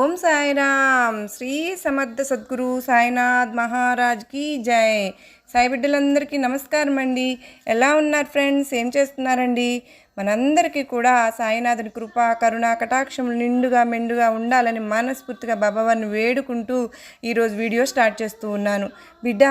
ఓం సాయిరామ్. శ్రీ సమర్థ సద్గురు సాయినాథ్ మహారాజ్కి జై. సాయి బిడ్డలందరికీ నమస్కారం అండి. ఎలా ఉన్నారు ఫ్రెండ్స్? ఏం చేస్తున్నారండి? మనందరికీ కూడా సాయినాథుని కృప కరుణ కటాక్షములు నిండుగా మెండుగా ఉండాలని మనస్ఫూర్తిగా బాబావారిని వేడుకుంటూ ఈరోజు వీడియో స్టార్ట్ చేస్తూ ఉన్నాను. బిడ్డ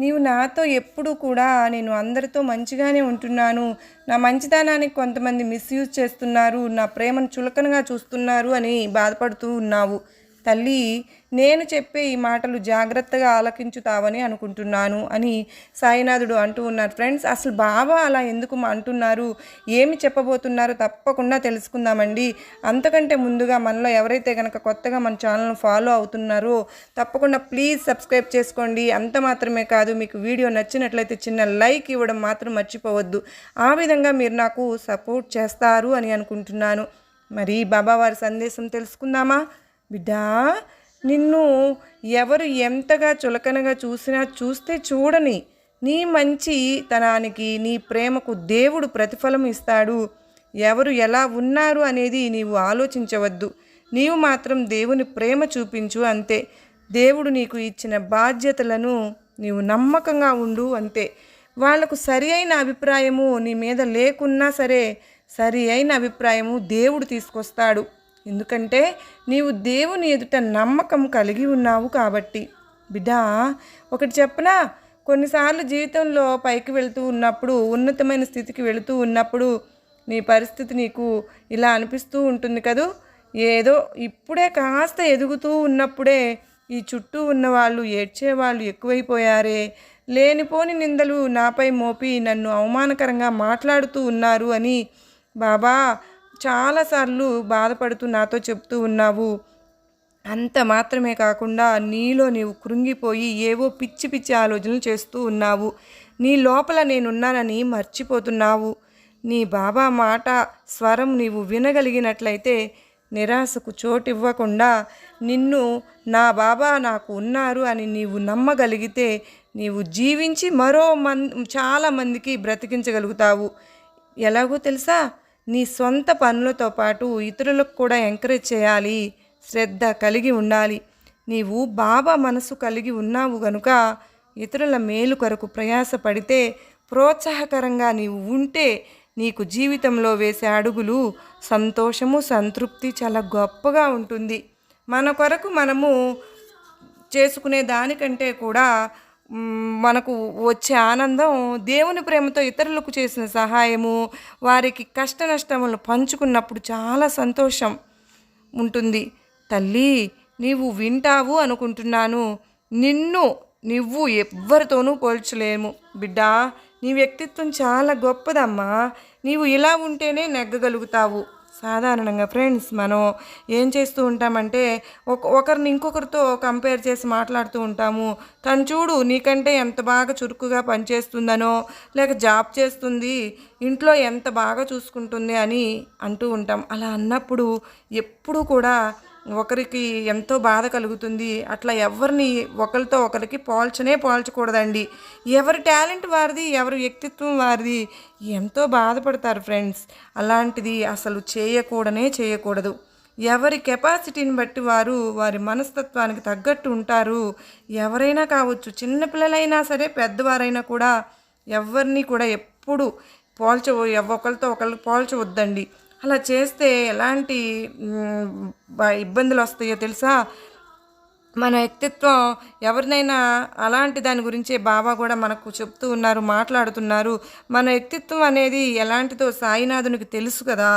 నీవు నాతో ఎప్పుడు కూడా నేను అందరితో మంచిగానే ఉంటున్నాను. నా మంచితనానికి కొంతమంది మిస్యూజ్ చేస్తున్నారు. నా ప్రేమను చులకనగా చూస్తున్నారు అని బాధపడుతూ ఉన్నావు. తల్లి నేను చెప్పే ఈ మాటలు జాగ్రత్తగా ఆలకించుతావని అనుకుంటున్నాను అని సాయినాథుడు అంటూ ఉన్నారు. ఫ్రెండ్స్ అసలు బాబా అలా ఎందుకు మా- అంటున్నారు? ఏమి చెప్పబోతున్నారో తప్పకుండా తెలుసుకుందామండి. అంతకంటే ముందుగా మనలో ఎవరైతే కనుక కొత్తగా మన ఛానల్ను ఫాలో అవుతున్నారో తప్పకుండా ప్లీజ్ సబ్స్క్రైబ్ చేసుకోండి. అంత మాత్రమే కాదు మీకు వీడియో నచ్చినట్లయితే చిన్న లైక్ ఇవ్వడం మాత్రం మర్చిపోవద్దు. ఆ విధంగా మీరు నాకు సపోర్ట్ చేస్తారు అని అనుకుంటున్నాను. మరి బాబావారి సందేశం తెలుసుకుందామా? బిడ్డా నిన్ను ఎవరు ఎంతగా చులకనగా చూసినా చూస్తే చూడని నీ మంచి తనానికి నీ ప్రేమకు దేవుడు ప్రతిఫలం ఇస్తాడు. ఎవరు ఎలా ఉన్నారు అనేది నీవు ఆలోచించవద్దు. నీవు మాత్రం దేవుని ప్రేమ చూపించు అంతే. దేవుడు నీకు ఇచ్చిన బాధ్యతలను నీవు నమ్మకంగా ఉండు అంతే. వాళ్ళకు సరి అయిన అభిప్రాయము నీ మీద లేకున్నా సరే సరి అయిన అభిప్రాయము దేవుడు తీసుకొస్తాడు. ఎందుకంటే నీవు దేవుని ఎదుట నమ్మకం కలిగి ఉన్నావు కాబట్టి. బిడ్డ ఒకటి చెప్పనా? కొన్నిసార్లు జీవితంలో పైకి వెళుతూ ఉన్నప్పుడు ఉన్నతమైన స్థితికి వెళుతూ ఉన్నప్పుడు నీ పరిస్థితి నీకు ఇలా అనిపిస్తూ ఉంటుంది కదూ? ఏదో ఇప్పుడే కాస్త ఎదుగుతూ ఉన్నప్పుడే ఈ చుట్టూ ఉన్నవాళ్ళు ఏడ్చేవాళ్ళు ఎక్కువైపోయారే. లేనిపోని నిందలు నాపై మోపి నన్ను అవమానకరంగా మాట్లాడుతూ ఉన్నారు అని బాబా చాలాసార్లు బాధపడుతూ నాతో చెప్తూ ఉన్నావు. అంత మాత్రమే కాకుండా నీలో నీవు కృంగిపోయి ఏవో పిచ్చి పిచ్చి ఆలోచనలు చేస్తూ ఉన్నావు. నీ లోపల నేనున్నానని మర్చిపోతున్నావు. నీ బాబా మాట స్వరం నీవు వినగలిగినట్లయితే నిరాశకు చోటివ్వకుండా నిన్ను నా బాబా నాకు ఉన్నారు అని నీవు నమ్మగలిగితే నీవు జీవించి మరో మన్ చాలామందికి బ్రతికించగలుగుతావు. ఎలాగో తెలుసా? నీ సొంత పనులతో పాటు ఇతరులకు కూడా ఎంకరేజ్ చేయాలి శ్రద్ధ కలిగి ఉండాలి. నీవు బాబా మనసు కలిగి ఉన్నావు గనుక ఇతరుల మేలు కొరకు ప్రయాసపడితే ప్రోత్సాహకరంగా నీవు ఉంటే నీకు జీవితంలో వేసే అడుగులు సంతోషము సంతృప్తి చాలా గొప్పగా ఉంటుంది. మన కొరకు మనము చేసుకునే దానికంటే కూడా మనకు వచ్చే ఆనందం దేవుని ప్రేమతో ఇతరులకు చేసిన సహాయము వారికి కష్ట నష్టములను పంచుకున్నప్పుడు చాలా సంతోషం ఉంటుంది. తల్లి నీవు వింటావు అనుకుంటున్నాను. నిన్ను నువ్వు ఎవ్వరితోనూ పోల్చలేము. బిడ్డా నీ వ్యక్తిత్వం చాలా గొప్పదమ్మా. నీవు ఇలా ఉంటేనే నెగ్గగలుగుతావు. సాధారణంగా ఫ్రెండ్స్ మనం ఏం చేస్తూ ఉంటామంటే ఒక ఒకరిని ఇంకొకరితో కంపేర్ చేసి మాట్లాడుతూ ఉంటాము. తను చూడు నీకంటే ఎంత బాగా చురుకుగా పనిచేస్తుందనో లేక జాబ్ చేస్తుంది ఇంట్లో ఎంత బాగా చూసుకుంటుంది అని అంటూ ఉంటాం. అలా అన్నప్పుడు ఎప్పుడూ కూడా ఒకరికి ఎంతో బాధ కలుగుతుంది. అట్లా ఎవరిని ఒకరితో ఒకరికి పోల్చనే పోల్చకూడదండి. ఎవరి టాలెంట్ వారిది ఎవరి వ్యక్తిత్వం వారిది ఎంతో బాధపడతారు ఫ్రెండ్స్. అలాంటిది అసలు చేయకూడనే చేయకూడదు. ఎవరి కెపాసిటీని బట్టి వారు వారి మనస్తత్వానికి తగ్గట్టు ఉంటారు. ఎవరైనా కావచ్చు చిన్నపిల్లలైనా సరే పెద్దవారైనా కూడా ఎవరిని కూడా ఎప్పుడు పోల్చ ఒకరితో ఒకరికి పోల్చవద్దండి. అలా చేస్తే ఎలాంటి ఇబ్బందులు వస్తాయో తెలుసా? మన వ్యక్తిత్వం ఎవరినైనా అలాంటి దాని గురించే బాబా కూడా మనకు చెప్తూ ఉన్నారు మాట్లాడుతున్నారు. మన వ్యక్తిత్వం అనేది ఎలాంటిదో సాయినాథునికి తెలుసు కదా.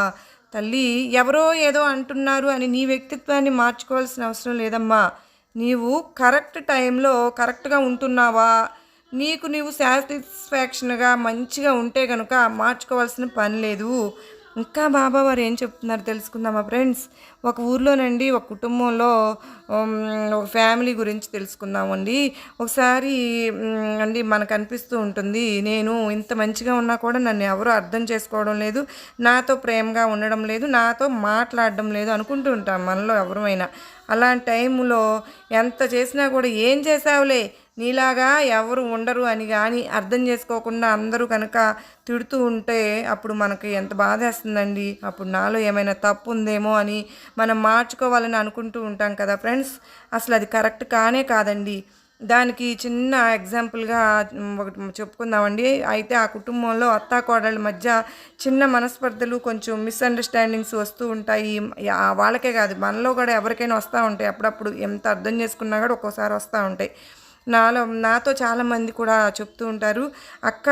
తల్లి ఎవరో ఏదో అంటున్నారు అని నీ వ్యక్తిత్వాన్ని మార్చుకోవాల్సిన అవసరం లేదమ్మా. నీవు కరెక్ట్ టైంలో కరెక్ట్గా ఉంటున్నావా? నీకు నీవు సాటిస్ఫాక్షన్గా మంచిగా ఉంటే కనుక మార్చుకోవాల్సిన పని లేదు. ఇంకా బాబా వారు ఏం చెప్తున్నారు తెలుసుకుందామా ఫ్రెండ్స్? ఒక ఊర్లోనండి ఒక కుటుంబంలో ఒక ఫ్యామిలీ గురించి తెలుసుకుందామండి. ఒకసారి అండి మనకు అనిపిస్తూ ఉంటుంది నేను ఇంత మంచిగా ఉన్నా కూడా నన్ను ఎవరు అర్థం చేసుకోవడం లేదు నాతో ప్రేమగా ఉండడం లేదు నాతో మాట్లాడడం లేదు అనుకుంటూ ఉంటాం మనలో ఎవరమైనా. అలాంటి టైంలో ఎంత చేసినా కూడా ఏం చేసావులే నీలాగా ఎవరు ఉండరు అని కానీ అర్థం చేసుకోకుండా అందరూ కనుక తిడుతూ ఉంటే అప్పుడు మనకి ఎంత బాధేస్తుందండి? అప్పుడు నాలో ఏమైనా తప్పు ఉందేమో అని మనం మార్చుకోవాలని అనుకుంటూ ఉంటాం కదా ఫ్రెండ్స్. అసలు అది కరెక్ట్ కానే కాదండి. దానికి చిన్న ఎగ్జాంపుల్గా ఒకటి చెప్పుకుందామండి. అయితే ఆ కుటుంబంలో అత్తా కోడళ్ళ మధ్య చిన్న మనస్పర్ధలు కొంచెం మిస్అండర్స్టాండింగ్స్ వస్తూ ఉంటాయి. వాళ్ళకే కాదు మనలో కూడా ఎవరికైనా వస్తూ ఉంటాయి. అప్పుడప్పుడు ఎంత అర్థం చేసుకున్నా కూడా ఒక్కోసారి వస్తూ ఉంటాయి. నాలో నాతో చాలామంది కూడా చెప్తూ ఉంటారు. అక్క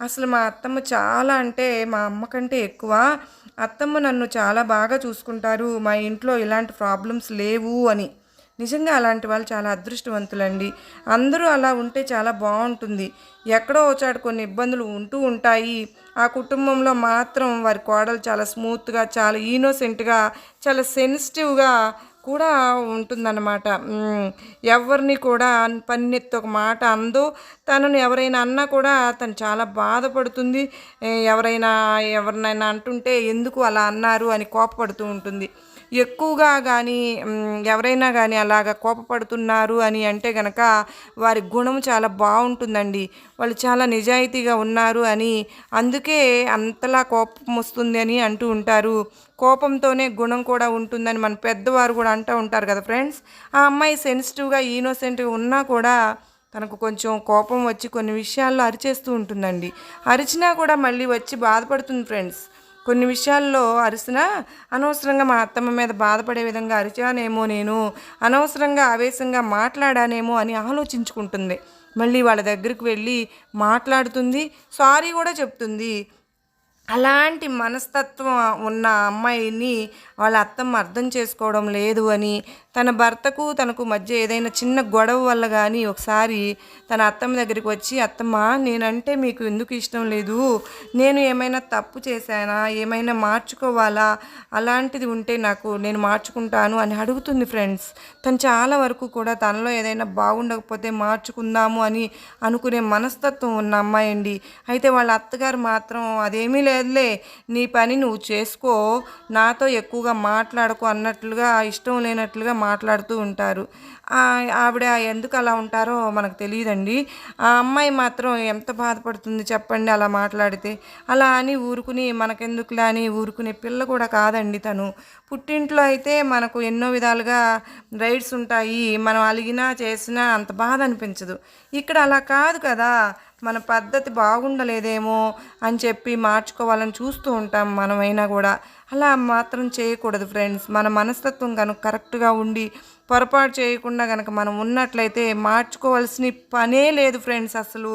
అసలు మా అత్తమ్మ చాలా అంటే మా అమ్మ కంటే ఎక్కువ. అత్తమ్మ నన్ను చాలా బాగా చూసుకుంటారు. మా ఇంట్లో ఇలాంటి ప్రాబ్లమ్స్ లేవు అని. నిజంగా అలాంటి వాళ్ళు చాలా అదృష్టవంతులండి. అందరూ అలా ఉంటే చాలా బాగుంటుంది. ఎక్కడో వచ్చాడు కొన్ని ఇబ్బందులు ఉంటూ ఉంటాయి. ఆ కుటుంబంలో మాత్రం వారి కోడలు చాలా స్మూత్గా చాలా ఈనోసెంట్గా చాలా సెన్సిటివ్గా కూడా ఉంటుందన్నమాట. ఎవరిని కూడా పన్నెత్తి ఒక మాట అందు తనను ఎవరైనా అన్నా కూడా తను చాలా బాధపడుతుంది. ఎవరైనా ఎవరినైనా అంటుంటే ఎందుకు అలా అన్నారు అని కోపపడుతూ ఉంటుంది. ఎక్కువగా కానీ ఎవరైనా కానీ అలాగ కోపపడుతున్నారు అని అంటే గనక వారి గుణం చాలా బాగుంటుందండి. వాళ్ళు చాలా నిజాయితీగా ఉన్నారు అని అందుకే అంతలా కోపం వస్తుంది అని అంటూ ఉంటారు. కోపంతోనే గుణం కూడా ఉంటుందని మన పెద్దవారు కూడా అంటూ ఉంటారు కదా ఫ్రెండ్స్. ఆ అమ్మాయి సెన్సిటివ్గా ఈనోసెంట్గా ఉన్నా కూడా తనకు కొంచెం కోపం వచ్చి కొన్ని విషయాల్లో అరిచేస్తూ ఉంటుందండి. అరిచినా కూడా మళ్ళీ వచ్చి బాధపడుతుంది ఫ్రెండ్స్. కొన్ని విషయాల్లో అరిసినా అనవసరంగా మా అత్తమ్మ మీద బాధపడే విధంగా అరిచానేమో నేను అనవసరంగా ఆవేశంగా మాట్లాడానేమో అని ఆలోచించుకుంటుంది. మళ్ళీ వాళ్ళ దగ్గరికి వెళ్ళి మాట్లాడుతుంది సారీ కూడా చెప్తుంది. అలాంటి మనస్తత్వం ఉన్న అమ్మాయిని వాళ్ళ అత్తమ్మ అర్థం చేసుకోవడం లేదు అని తన భర్తకు తనకు మధ్య ఏదైనా చిన్న గొడవ వల్ల కానీ ఒకసారి తన అత్తమ్మ దగ్గరికి వచ్చి అత్తమ్మ నేనంటే మీకు ఎందుకు ఇష్టం లేదు? నేను ఏమైనా తప్పు చేశానా? ఏమైనా మార్చుకోవాలా? అలాంటిది ఉంటే నాకు నేను మార్చుకుంటాను అని అడుగుతుంది ఫ్రెండ్స్. తను చాలా వరకు కూడా తనలో ఏదైనా బాగుండకపోతే మార్చుకుందాము అని అనుకునే మనస్తత్వం ఉన్న అమ్మాయి అండి. అయితే వాళ్ళ అత్తగారు మాత్రం అదేమీ లేదులే నీ పని నువ్వు చేసుకో నాతో ఎక్కువగా మాట్లాడకు అన్నట్లుగా ఇష్టం లేనట్లుగా మాట్లాడుతూ ఉంటారు. ఆవిడ ఎందుకు అలా ఉంటారో మనకు తెలియదండి. ఆ అమ్మాయి మాత్రం ఎంత బాధపడుతుంది చెప్పండి అలా మాట్లాడితే. అలా అని ఊరుకుని మనకెందుకులా అని ఊరుకునే పిల్ల కూడా కాదండి తను. పుట్టింట్లో అయితే మనకు ఎన్నో విధాలుగా రైట్స్ ఉంటాయి. మనం అలిగినా చేసినా అంత బాధ అనిపించదు. ఇక్కడ అలా కాదు కదా. మన పద్ధతి బాగుండలేదేమో అని చెప్పి మార్చుకోవాలని చూస్తూ ఉంటాం మనమైనా కూడా. అలా మాత్రం చేయకూడదు ఫ్రెండ్స్. మన మనస్తత్వం కనుక కరెక్ట్గా ఉండి పొరపాటు చేయకుండా కనుక మనం ఉన్నట్లయితే మార్చుకోవాల్సిన పనే లేదు ఫ్రెండ్స్ అసలు.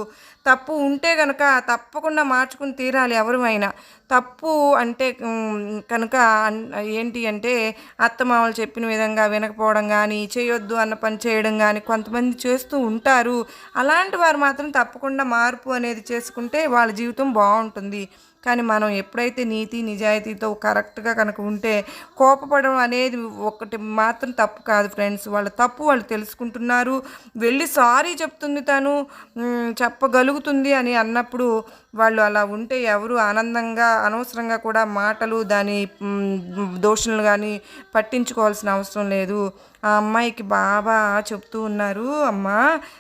తప్పు ఉంటే కనుక తప్పకుండా మార్చుకుని తీరాలి ఎవరిమైనా తప్పు అంటే కనుక ఏంటి అంటే అత్తమామలు చెప్పిన విధంగా వినకపోవడం కానీ చేయొద్దు అన్న పని చేయడం కానీ కొంతమంది చేస్తూ ఉంటారు. అలాంటి వారు మాత్రం తప్పకుండా మార్పు అనేది చేసుకుంటే వాళ్ళ జీవితం బాగుంటుంది. కానీ మనం ఎప్పుడైతే నీతి నిజాయితీతో కరెక్ట్గా కనుక ఉంటే కోపపడడం అనేది ఒకటి మాత్రం తప్పు కాదు ఫ్రెండ్స్. వాళ్ళ తప్పు వాళ్ళు తెలుసుకుంటున్నారు. వెళ్ళి సారీ చెప్తుంది తను చెప్పగలుగుతుంది అని అన్నప్పుడు వాళ్ళు అలా ఉంటే ఎవరు ఆనందంగా అనవసరంగా కూడా మాటలు దాని దోషణలు కానీ పట్టించుకోవాల్సిన అవసరం లేదు. ఆ అమ్మాయికి బాబా చెప్తూ ఉన్నారు అమ్మా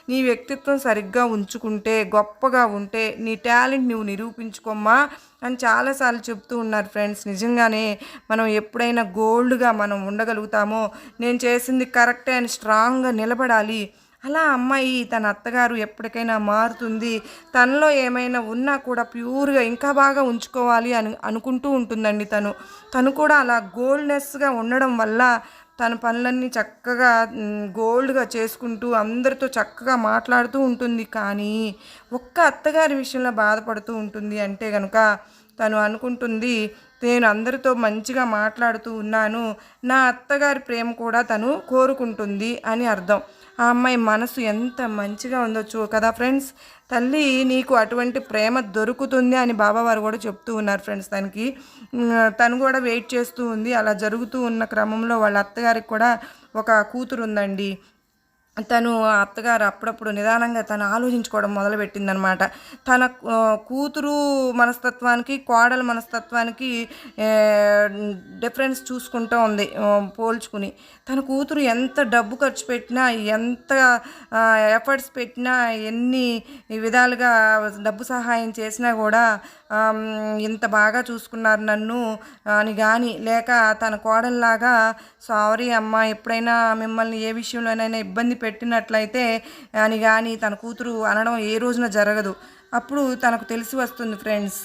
నీ వ్యక్తిత్వం సరిగ్గా ఉంచుకుంటే గొప్పగా ఉంటే నీ టాలెంట్ నువ్వు నిరూపించుకోమ్మా అని చాలాసార్లు చెప్తూ ఉన్నారు ఫ్రెండ్స్. నిజంగానే మనం ఎప్పుడైనా గోల్డ్గా మనం ఉండగలుగుతామో నేను చేసింది కరెక్టే అని స్ట్రాంగ్గా నిలబడాలి. అలా అమ్మాయి తన అత్తగారు ఎప్పటికైనా మారుతుంది. తనలో ఏమైనా ఉన్నా కూడా ప్యూర్గా ఇంకా బాగా ఉంచుకోవాలి అని అనుకుంటూ ఉంటుందండి తను. తను కూడా అలా గోల్డ్నెస్గా ఉండడం వల్ల తన పనులన్నీ చక్కగా గోల్డ్గా చేసుకుంటూ అందరితో చక్కగా మాట్లాడుతూ ఉంటుంది. కానీ ఒక్క అత్తగారి విషయంలో బాధపడుతూ ఉంటుంది. అంటే కనుక తను అనుకుంటుంది నేను అందరితో మంచిగా మాట్లాడుతూ ఉన్నాను. నా అత్తగారి ప్రేమ కూడా తను కోరుకుంటుంది అని అర్థం. ఆ అమ్మాయి మనసు ఎంత మంచిగా ఉందో చూ కదా ఫ్రెండ్స్. తల్లి నీకు అటువంటి ప్రేమ దొరుకుతుంది అని బాబావారు కూడా చెప్తూ ఉన్నారు ఫ్రెండ్స్ తనకి. తను కూడా వెయిట్ చేస్తూ ఉంది. అలా జరుగుతూ ఉన్న క్రమంలో వాళ్ళ అత్తగారికి కూడా ఒక కూతురు ఉందండి తను అత్తగారు అప్పుడప్పుడు నిదానంగా తను ఆలోచించుకోవడం మొదలుపెట్టిందనమాట. తన కూతురు మనస్తత్వానికి కోడల మనస్తత్వానికి డిఫరెన్స్ చూసుకుంటూ ఉంది పోల్చుకుని. తన కూతురు ఎంత డబ్బు ఖర్చు పెట్టినా ఎంత ఎఫర్ట్స్ పెట్టినా ఎన్ని విధాలుగా డబ్బు సహాయం చేసినా కూడా ఇంత బాగా చూసుకున్నారు నన్ను అని కానీ లేక తన కోడల్లాగా సారీ అమ్మ ఎప్పుడైనా మిమ్మల్ని ఏ విషయంలోనైనా ఇబ్బంది పెట్టినట్లయితే అని కానీ తన కూతురు అనడం ఏ రోజున జరగదు. అప్పుడు తనకు తెలిసి వస్తుంది ఫ్రెండ్స్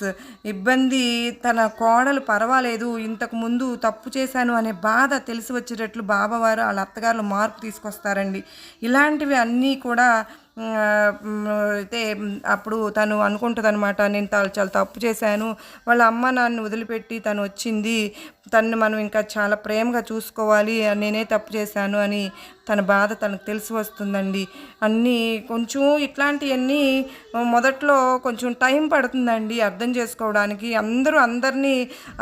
ఇబ్బంది తన కోడలు పర్వాలేదు ఇంతకు ముందు తప్పు చేశాను అనే బాధ తెలిసి వచ్చేటట్లు బాబావారు వాళ్ళ అత్తగారులు మార్పు తీసుకొస్తారండి. ఇలాంటివి అన్నీ కూడా అయితే అప్పుడు తను అనుకుంటుంది అనమాట నేను చాలా తప్పు చేశాను వాళ్ళ అమ్మ నాన్న వదిలిపెట్టి తను వచ్చింది తను మనం ఇంకా చాలా ప్రేమగా చూసుకోవాలి నేనే తప్పు చేశాను అని తన బాధ తనకు తెలిసి వస్తుందండి. అన్నీ కొంచెం ఇట్లాంటివన్నీ మొదట్లో కొంచెం టైం పడుతుందండి అర్థం చేసుకోవడానికి. అందరూ అందరినీ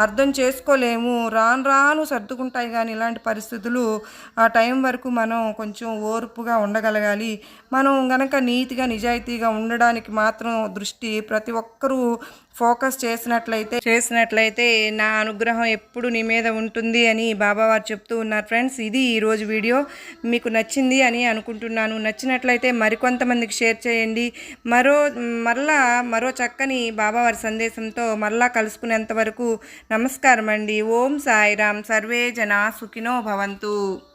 అర్థం చేసుకోలేము రాను రాను సర్దుకుంటాయి కానీ ఇలాంటి పరిస్థితులు ఆ టైం వరకు మనం కొంచెం ఓర్పుగా ఉండగలగాలి. మనం గనక నీతిగా నిజాయితీగా ఉండడానికి మాత్రం దృష్టి ప్రతి ఒక్కరూ ఫోకస్ చేసినట్లయితే చేసినట్లయితే నా అనుగ్రహం ఎప్పుడు నీ మీద ఉంటుంది అని బాబావారు చెప్తూ ఉన్నారు ఫ్రెండ్స్. ఇది ఈరోజు వీడియో. మీకు నచ్చింది అని అనుకుంటున్నాను. నచ్చినట్లయితే మరికొంతమందికి షేర్ చేయండి. మరో మరలా మరో చక్కని బాబావారి సందేశంతో మరలా కలుసుకునేంత వరకు నమస్కారం అండి ఓం సాయిరామ్. సర్వే జనా సుఖినో భవంతు.